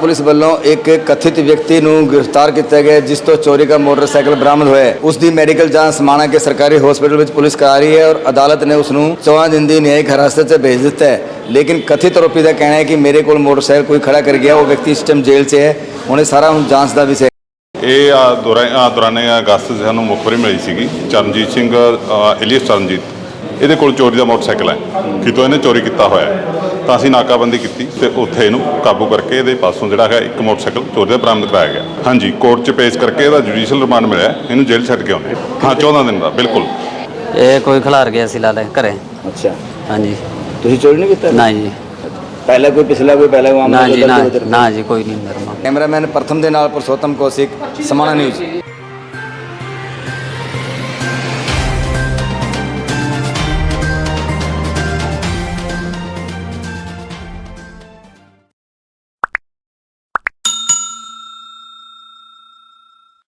Police ਵੱਲੋਂ ਇੱਕ ਕਥਿਤ ਵਿਅਕਤੀ ਨੂੰ ਗ੍ਰਿਫਤਾਰ ਕੀਤਾ ਗਿਆ, ਜਿਸ ਤੋਂ ਚੋਰੀ ਦਾ ਮੋਟਰਸਾਈਕਲ ਬਰਾਮਦ ਹੋਇਆ ਉਸ ਦੀ ਮੈਡੀਕਲ ਜਾਂਚ ਸਮਾਣਾ ਕੇ ਸਰਕਾਰੀ ਹਸਪਤਾਲ ਵਿੱਚ ਪੁਲਿਸ ਕਰਾ ਰਹੀ ਹੈ ਔਰ ਅਦਾਲਤ ਨੇ ਉਸ ਨੂੰ 14 ਦਿਨ ਦੀ ਨਿਆਇਕ ਹਿਰਾਸਤ 'ਚ ਭੇਜ ਦਿੱਤਾ ਹੈ। ਲੇਕਿਨ ਕਥਿਤ ਆਰੋਪੀ ਦਾ ਕਹਿਣਾ ਹੈ ਕਿ ਮੇਰੇ ਕੋਲ ਮੋਟਰਸਾਈਕਲ ਕੋਈ ਖੜਾ ਕਰ ਗਿਆ, ਉਹ ਵਿਅਕਤੀ ਇਸ ਟਾਈਮ ਜੇਲ੍ਹ 'ਚ ਹੈ। ਹੁਣ ਇਹ ਸਾਰਾ ਹੁਣ ਜਾਂਚ ਦਾ ਵਿਸ਼ਾ ਇਹ ਦੌਰਾਨੇ ਅਗਸਤ ਸਾਨੂੰ ਮੁਖਬਰੀ ਮਿਲੀ ਸੀਗੀ। ਚਰਨਜੀਤ ਸਿੰਘ ਇਲੀਅਸ ਚਰਨਜੀਤ। ਇਹਦੇ ਕੋਲ ਚੋਰੀ ਦਾ ਮੋਟਰਸਾਈਕਲ ਹੈ। ਕਿਤੋਂ ਇਹਨੇ ਚੋਰੀ ਕੀਤਾ ਹੋਇਆ ਹੈ। ਤਾਂ ਅਸੀਂ ਨਾਕਾਬੰਦੀ ਕੀਤੀ ਤੇ ਉੱਥੇ ਇਹਨੂੰ ਕਾਬੂ ਕਰਕੇ ਇਹਦੇ ਪਾਸੋਂ ਜਿਹੜਾ ਹੈ ਇੱਕ ਮੋਟਰਸਾਈਕਲ ਚੋਰੀ ਦਾ ਬਰਾਮਦ ਕਰਾਇਆ ਗਿਆ। ਹਾਂਜੀ ਕੋਰਟ 'ਚ ਪੇਸ਼ ਕਰਕੇ ਇਹਦਾ ਜੁਡੀਸ਼ੀਅਲ ਰਿਮਾਂਡ ਮਿਲਿਆ ਇਹਨੂੰ ਜੇਲ੍ਹ ਛੱਡ ਕੇ ਆਉਂਦੇ ਹਾਂ। 14 ਦਿਨ ਦਾ ਬਿਲਕੁਲ। ਇਹ ਕੋਈ ਖਿਲਾਰ ਗਿਆ ਸੀ ਲਾਲੇ ਘਰੇ। ਅੱਛਾ। ਹਾਂਜੀ। ਤੁਸੀਂ ਚੋਰੀ ਨਹੀਂ ਕੀਤਾ? ਨਾ ਜੀ। ਪਹਿਲਾਂ ਕੋਈ ਪਿਛਲਾ ਕੋਈ ਪਹਿਲਾ ਨਾ ਜੀ ਨਾ ਨਾ ਜੀ ਕੋਈ ਨਹੀਂ ਨਰਮਾ ਕੈਮਰਾਮੈਨ ਪ੍ਰਥਮ ਦੇ ਨਾਲ ਪੁਰਸ਼ੋਤਮ ਕੌਸ਼ਿਕ ਸਮਾਣਾ ਨਿਊਜ਼।